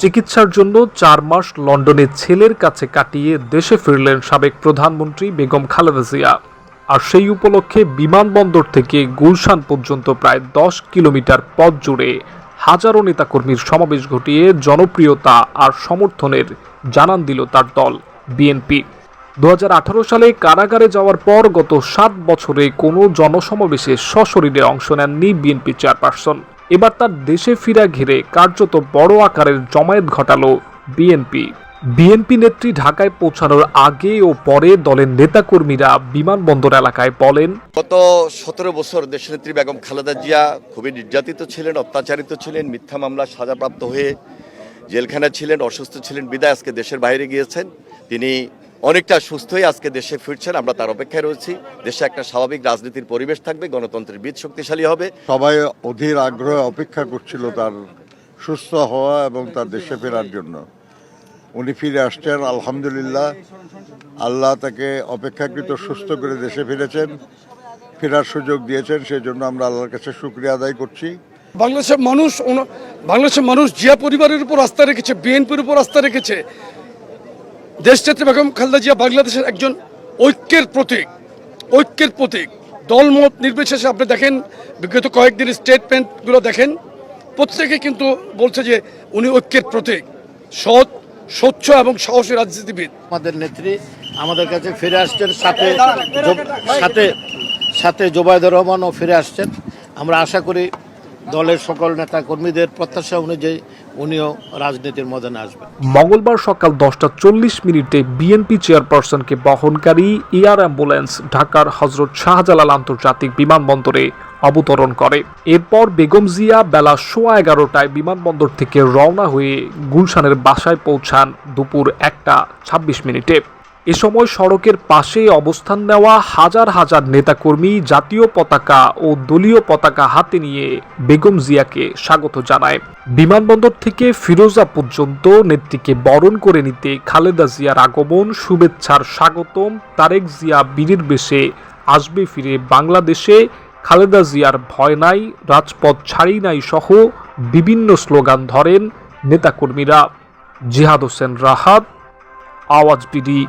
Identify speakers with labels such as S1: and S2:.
S1: চিকিৎসার জন্য চার মাস লন্ডনে ছেলের কাছে কাটিয়ে দেশে ফিরলেন সাবেক প্রধানমন্ত্রী বেগম খালেদা জিয়া। আর সেই উপলক্ষে বিমানবন্দর থেকে গুলশান পর্যন্ত প্রায় দশ কিলোমিটার পথ জুড়ে হাজারো নেতাকর্মীর সমাবেশ ঘটিয়ে জনপ্রিয়তা আর সমর্থনের জানান দিল তার দল, বিএনপি। দু হাজার আঠারো সালে কারাগারে যাওয়ার পর গত সাত বছরে কোনো জনসমাবেশে সশরীরে অংশ নেননি বিএনপি চেয়ারপারসন। এবার তার দেশে ফিরা ঘিরে কার্যত বড় আকারের জমায়েত ঘটালো বিএনপি। বিএনপি নেত্রী ঢাকায় পৌঁছানোর আগে ও পরে দলের নেতাকর্মীরা বিমানবন্দর এলাকায় বলেন,
S2: গত সতেরো বছর দেশনেত্রী বেগম খালেদা জিয়া খুবই নির্যাতিত ছিলেন, অত্যাচারিত ছিলেন, মিথ্যা মামলা সাজাপ্রাপ্ত হয়ে জেলখানা ছিলেন, অসুস্থ ছিলেন, বিদায় আজকে দেশের বাইরে গিয়েছেন। তিনি অনেকটা সুস্থ হয়ে আজকে দেশে ফিরছেন আমরা তার অপেক্ষায় রয়েছি। দেশে একটা স্বাভাবিক রাজনীতির পরিবেশ থাকবে গণতন্ত্রের বীজ শক্তিশালী হবে।
S3: সবাই অধীর আগ্রহে অপেক্ষা করছিল তার সুস্থ হওয়া এবং তার দেশে ফেরার জন্য। উনি ফিরে আসছেন আলহামদুলিল্লাহ। আল্লাহ তাকে অপেক্ষাকৃত সুস্থ করে দেশে ফিরেছেন ফেরার সুযোগ দিয়েছেন সেই জন্য আমরা আল্লাহর কাছে শুক্রিয়া আদায় করছি।
S4: বাংলাদেশের মানুষ বাংলাদেশের মানুষ জিয়া পরিবারের উপর আস্থা রেখেছে বিএনপির উপর আস্থা রেখেছে। দেশনেত্রী বেগম খালেদা জিয়া বাংলাদেশের একজন ঐক্যের প্রতীক। ঐক্যের প্রতীক। দলমত নির্বিশেষে আপনি দেখেন, বিগত কয়েকদিন স্টেটমেন্টগুলো দেখেন প্রত্যেকে কিন্তু বলছে যে উনি ঐক্যের প্রতীক। সৎ, স্বচ্ছ এবং সাহসী রাজনীতিবিদ।
S5: আমাদের নেত্রী আমাদের কাছে ফিরে আসছেন, সাথে সাথে সাথে জোবায়দুর রহমানও ফিরে আসছেন। আমরা আশা করি দলের সকল নেতা কর্মীদের প্রত্যাশা অনুযায়ী উনিও রাজনীতির ময়দানে আসবেন।
S1: মঙ্গলবার সকাল দশটা চল্লিশ মিনিটে বিএনপি চেয়ারপারসনকে বহনকারী এয়ার অ্যাম্বুলেন্স ঢাকার হজরত শাহজালাল আন্তর্জাতিক বিমানবন্দরে অবতরণ করে। এরপর বেগম জিয়া বেলা সোয়া এগারোটায় বিমানবন্দর থেকে রওনা হয়ে গুলশানের বাসায় পৌঁছান দুপুর একটা ছাব্বিশ মিনিটে। এ সময় সড়কের পাশে অবস্থান নেওয়া হাজার হাজার নেতাকর্মী জাতীয় পতাকা ও দলীয় পতাকা হাতে নিয়ে বেগম জিয়াকে স্বাগত জানায়। বিমানবন্দর থেকে ফিরোজা পর্যন্ত নেত্রীকে বরণ করে নিতে খালেদা জিয়ার আগমন, শুভেচ্ছার স্বাগতম, তারেক জিয়া বীরের বেশে আসবে ফিরে বাংলাদেশে, খালেদা জিয়ার ভয় নাই, রাজপথ ছাড়ি নাই সহ বিভিন্ন স্লোগান ধরেন নেতাকর্মীরা। জিহাদ হোসেন রাহাত, আওয়াজ বিডি।